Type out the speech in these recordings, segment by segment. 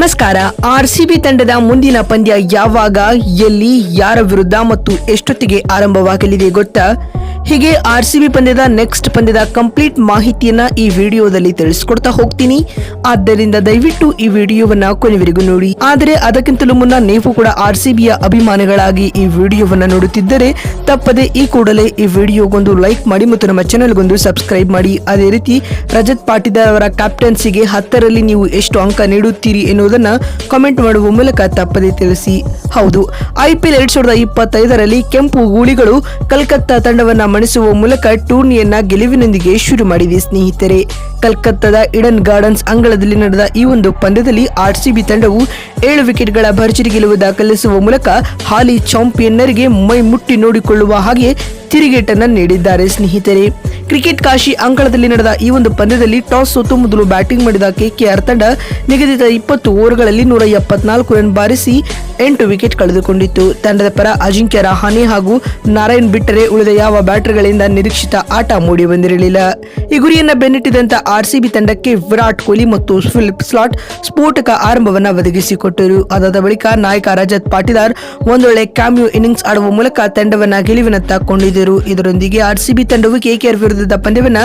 ನಮಸ್ಕಾರ. ಆರ್ಸಿಬಿ ತಂಡದ ಮುಂದಿನ ಪಂದ್ಯ ಯಾವಾಗ ಎಲ್ಲಿ ಯಾರ ವಿರುದ್ಧ ಮತ್ತು ಎಷ್ಟೊತ್ತಿಗೆ ಆರಂಭವಾಗಲಿದೆ ಗೊತ್ತಾ? ಹೀಗೆ ಆರ್ ಸಿ ಬಿ ಪಂದ್ಯದ ನೆಕ್ಸ್ಟ್ ಪಂದ್ಯದ ಕಂಪ್ಲೀಟ್ ಮಾಹಿತಿಯನ್ನ ಈ ವಿಡಿಯೋದಲ್ಲಿ ತಿಳಿಸ್ಕೊಡ್ತಾ ಹೋಗ್ತೀನಿ. ಆದ್ದರಿಂದ ದಯವಿಟ್ಟು ಈ ವಿಡಿಯೋವನ್ನ ಕೊನೆವರೆಗೂ ನೋಡಿ. ಆದರೆ ಅದಕ್ಕಿಂತಲೂ ಮುನ್ನ ನೀವು ಕೂಡ ಆರ್ಸಿಬಿಯ ಅಭಿಮಾನಿಗಳಾಗಿ ಈ ವಿಡಿಯೋವನ್ನ ನೋಡುತ್ತಿದ್ದರೆ ತಪ್ಪದೆ ಈ ಕೂಡಲೇ ಈ ವಿಡಿಯೋಗೊಂದು ಲೈಕ್ ಮಾಡಿ ಮತ್ತು ನಮ್ಮ ಚಾನೆಲ್ಗೊಂದು ಸಬ್ಸ್ಕ್ರೈಬ್ ಮಾಡಿ. ಅದೇ ರೀತಿ ರಜತ್ ಪಾಟೀದಾರ್ ಅವರ ಕ್ಯಾಪ್ಟನ್ಸಿಗೆ ಹತ್ತರಲ್ಲಿ ನೀವು ಎಷ್ಟು ಅಂಕ ನೀಡುತ್ತೀರಿ ಎನ್ನುವುದನ್ನ ಕಾಮೆಂಟ್ ಮಾಡುವ ಮೂಲಕ ತಪ್ಪದೆ ತಿಳಿಸಿ. ಹೌದು ಐಪಿಎಲ್ ಎರಡ್ ಸಾವಿರದ ಇಪ್ಪತ್ತೈದರಲ್ಲಿ ಕೆಂಪು ಗೂಳಿಗಳು ಕಲ್ಕತ್ತಾ ತಂಡವನ್ನ ಮಣಿಸುವ ಮೂಲಕ ಟೂರ್ನಿಯನ್ನ ಗೆಲುವಿನೊಂದಿಗೆ ಶುರು ಮಾಡಿದೆ ಸ್ನೇಹಿತರೆ. ಕಲ್ಕತ್ತಾದ ಇಡನ್ ಗಾರ್ಡನ್ಸ್ ಅಂಗಳದಲ್ಲಿ ನಡೆದ ಈ ಒಂದು ಪಂದ್ಯದಲ್ಲಿ ಆರ್ಸಿಬಿ ತಂಡವು ಏಳು ವಿಕೆಟ್ಗಳ ಭರ್ಜರಿ ಗೆಲುವು ದಾಖಲಿಸುವ ಮೂಲಕ ಹಾಲಿ ಚಾಂಪಿಯನ್ನರಿಗೆ ಮೈ ಮುಟ್ಟಿ ನೋಡಿಕೊಳ್ಳುವ ಹಾಗೆ ತಿರುಗೇಟನ್ನ ನೀಡಿದ್ದಾರೆ ಸ್ನೇಹಿತರೆ. ಕ್ರಿಕೆಟ್ ಕಾಶಿ ಅಂಗಳದಲ್ಲಿ ನಡೆದ ಈ ಒಂದು ಪಂದ್ಯದಲ್ಲಿ ಟಾಸ್ ಸೋತು ಮೊದಲು ಬ್ಯಾಟಿಂಗ್ ಮಾಡಿದ ಕೆಕೆಆರ್ ತಂಡ ನಿಗದಿತ ಇಪ್ಪತ್ತು ಓವರ್ಗಳಲ್ಲಿ ನೂರ ಎಪ್ಪತ್ನಾಲ್ಕು ರನ್ ಬಾರಿಸಿ ಎಂಟು ವಿಕೆಟ್ ಕಳೆದುಕೊಂಡಿತ್ತು. ತಂಡದ ಪರ ಅಜಿಂಕ್ಯ ರಹಾನೆ ಹಾಗೂ ನಾರಾಯಣ್ ಬಿಟ್ಟರೆ ಉಳಿದ ಯಾವ ಬ್ಯಾಟರ್ಗಳಿಂದ ನಿರೀಕ್ಷಿತ ಆಟ ಮೂಡಿ ಬಂದಿರಲಿಲ್ಲ. ಈ ಗುರಿಯನ್ನ ಬೆನ್ನಟ್ಟಿದಂತ ಆರ್ಸಿಬಿ ತಂಡಕ್ಕೆ ವಿರಾಟ್ ಕೊಹ್ಲಿ ಮತ್ತು ಫಿಲಿಪ್ ಸ್ಲಾಟ್ ಸ್ಫೋಟಕ ಆರಂಭವನ್ನ ಒದಗಿಸಿಕೊಟ್ಟರು. ಅದಾದ ಬಳಿಕ ನಾಯಕ ರಜತ್ ಪಾಟೀದಾರ್ ಒಂದೊಳ್ಳೆ ಕ್ಯಾಮ್ಯೂ ಇನ್ನಿಂಗ್ಸ್ ಆಡುವ ಮೂಲಕ ತಂಡವನ್ನ ಗೆಲುವಿನತ್ತ ಕೊಂಡಿದ್ದರು ಇದರೊಂದಿಗೆ ಆರ್ಸಿಬಿ ತಂಡವು ಕೆಕೆಆರ್ ವಿರುದ್ಧದ ಪಂದ್ಯವನ್ನ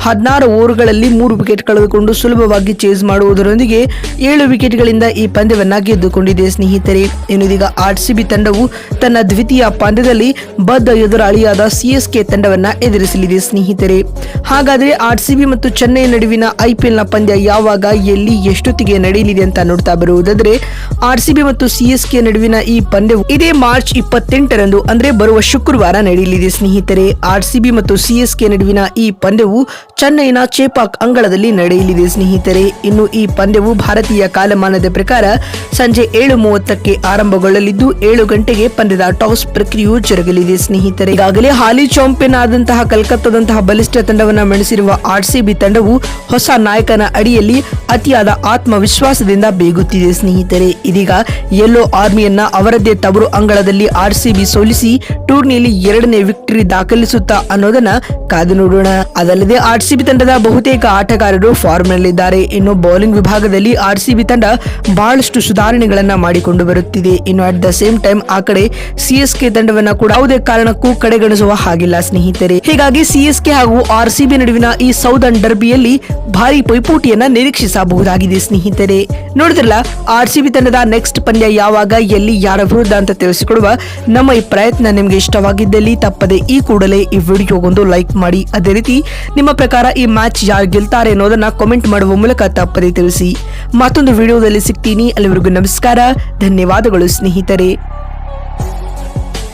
ಹದಿನಾರು ಓವರ್ಗಳಲ್ಲಿ ಮೂರು ವಿಕೆಟ್ ಕಳೆದುಕೊಂಡು ಸುಲಭವಾಗಿ ಚೇಸ್ ಮಾಡುವುದರೊಂದಿಗೆ ಏಳು ವಿಕೆಟ್ಗಳಿಂದ ಈ ಪಂದ್ಯವನ್ನ ಗೆದ್ದುಕೊಂಡಿದೆ. ಸ್ನೇಹಿತರೆ ಇನ್ನುದೀಗ ಆರ್ಸಿಬಿ ತಂಡವು ತನ್ನ ದ್ವಿತೀಯ ಪಂದ್ಯದಲ್ಲಿ ಬದ್ಧ ಎದುರಾಳಿಯಾದ ಸಿಎಸ್ಕೆ ತಂಡವನ್ನ ಎದುರಿಸಲಿದೆ. ಸ್ನೇಹಿತರೆ, ಹಾಗಾದರೆ ಆರ್ಸಿಬಿ ಮತ್ತು ಚೆನ್ನೈ ನಡುವಿನ ಐಪಿಎಲ್ನ ಪಂದ್ಯ ಯಾವಾಗ, ಎಲ್ಲಿ, ಎಷ್ಟೊತ್ತಿಗೆ ನಡೆಯಲಿದೆ ಅಂತ ನೋಡ್ತಾ ಬರುವುದಾದರೆ, ಆರ್ಸಿಬಿ ಮತ್ತು ಸಿಎಸ್ಕೆ ನಡುವಿನ ಈ ಪಂದ್ಯವು ಇದೇ ಮಾರ್ಚ್ ಇಪ್ಪತ್ತೆಂಟರಂದು, ಅಂದ್ರೆ ಬರುವ ಶುಕ್ರವಾರ ನಡೆಯಲಿದೆ. ಸ್ನೇಹಿತರೆ, ಆರ್ಸಿಬಿ ಮತ್ತು ಸಿಎಸ್ಕೆ ನಡುವಿನ ಈ ಪಂದ್ಯವು ಚೆನ್ನೈನ ಚೇಪಾಕ್ ಅಂಗಳದಲ್ಲಿ ನಡೆಯಲಿದೆ ಸ್ನೇಹಿತರೆ. ಇನ್ನು ಈ ಪಂದ್ಯವು ಭಾರತೀಯ ಕಾಲಮಾನದ ಪ್ರಕಾರ ಸಂಜೆ ಏಳು ಮೂವತ್ತಕ್ಕೆ ಆರಂಭಗೊಳ್ಳಲಿದ್ದು, ಏಳು ಗಂಟೆಗೆ ಪಂದ್ಯದ ಟಾಸ್ ಪ್ರಕ್ರಿಯೆಯು ಜರುಗಲಿದೆ ಸ್ನೇಹಿತರೆ. ಈಗಾಗಲೇ ಹಾಲಿ ಚಾಂಪಿಯನ್ ಆದಂತಹ ಕಲ್ಕತ್ತಾದಂತಹ ಬಲಿಷ್ಠ ತಂಡವನ್ನು ಮಣಿಸಿರುವ ಆರ್ಸಿಬಿ ತಂಡವು ಹೊಸ ನಾಯಕನ ಅಡಿಯಲ್ಲಿ ಅತಿಯಾದ ಆತ್ಮವಿಶ್ವಾಸದಿಂದ ಬೇಗುತ್ತಿದೆ ಸ್ನೇಹಿತರೆ. ಇದೀಗ ಯೆಲ್ಲೋ ಆರ್ಮಿಯನ್ನ ಅವರದ್ದೇ ತವರು ಅಂಗಳದಲ್ಲಿ ಆರ್ಸಿಬಿ ಸೋಲಿಸಿ, ಟೂರ್ನಿಯಲ್ಲಿ ಎರಡನೇ ವಿಕ್ಟರಿ ದಾಖಲಿಸುತ್ತಾ ಅನ್ನೋದನ್ನ ಕಾದು ನೋಡೋಣ. ಅದಲ್ಲದೆ ಆರ್ಸಿಬಿ ತಂಡದ ಬಹುತೇಕ ಆಟಗಾರರು ಫಾರ್ಮ್ ನಲ್ಲಿದ್ದಾರೆ ಇನ್ನು ಬೌಲಿಂಗ್ ವಿಭಾಗದಲ್ಲಿ ಆರ್ಸಿಬಿ ತಂಡ ಬಹಳಷ್ಟು ಸುಧಾರಣೆಗಳನ್ನ ಮಾಡಿಕೊಂಡು ಬರುತ್ತಿದೆ. ಇನ್ನು ಅಟ್ ದ ಸೇಮ್ ಟೈಮ್ ಆ ಕಡೆ ಸಿಎಸ್ಕೆ ತಂಡವನ್ನ ಕೂಡ ಯಾವುದೇ ಕಾರಣಕ್ಕೂ ಕಡೆಗಣಿಸುವ ಹಾಗಿಲ್ಲ ಸ್ನೇಹಿತರೆ. ಹೀಗಾಗಿ ಸಿಎಸ್ಕೆ ಹಾಗೂ ಆರ್ಸಿಬಿ ನಡುವಿನ ಈ ಸೌದನ್ ಡರ್ಬಿಯಲ್ಲಿ ಭಾರಿ ಪೈಪೋಟಿಯನ್ನ ನಿರೀಕ್ಷಿಸಬಹುದಾಗಿದೆ ಸ್ನೇಹಿತರೆ. ನೋಡಿದ್ರಲ್ಲ ಆರ್ಸಿಬಿ ತಂಡದ ನೆಕ್ಸ್ಟ್ ಪಂದ್ಯ ಯಾವಾಗ, ಎಲ್ಲಿ, ಯಾರ ವಿರುದ್ಧ ಅಂತ ತಿಳಿಸಿಕೊಡುವ ನಮ್ಮ ಈ ಪ್ರಯತ್ನ ನಿಮಗೆ ಇಷ್ಟವಾಗಿದ್ದಲ್ಲಿ ತಪ್ಪದೆ ಈ ಕೂಡಲೇ ಈ ವಿಡಿಯೋಗೊಂದು ಲೈಕ್ ಮಾಡಿ. ಅದೇ ರೀತಿ ನಿಮ್ಮ ಪ್ರಕಾರ ಈ ಮ್ಯಾಚ್ ಯಾರು ಗೆಲ್ತಾರೆ ಅನ್ನೋದನ್ನ ಕಾಮೆಂಟ್ ಮಾಡುವ ಮೂಲಕ ತಪ್ಪದೆ ತಿಳಿಸಿ. ಮತ್ತೊಂದು ವಿಡಿಯೋದಲ್ಲಿ ಸಿಗ್ತೀನಿ. ಅಲ್ಲಿವರೆಗೂ ನಮಸ್ಕಾರ. ಧನ್ಯವಾದಗಳು ಸ್ನೇಹಿತರೆ.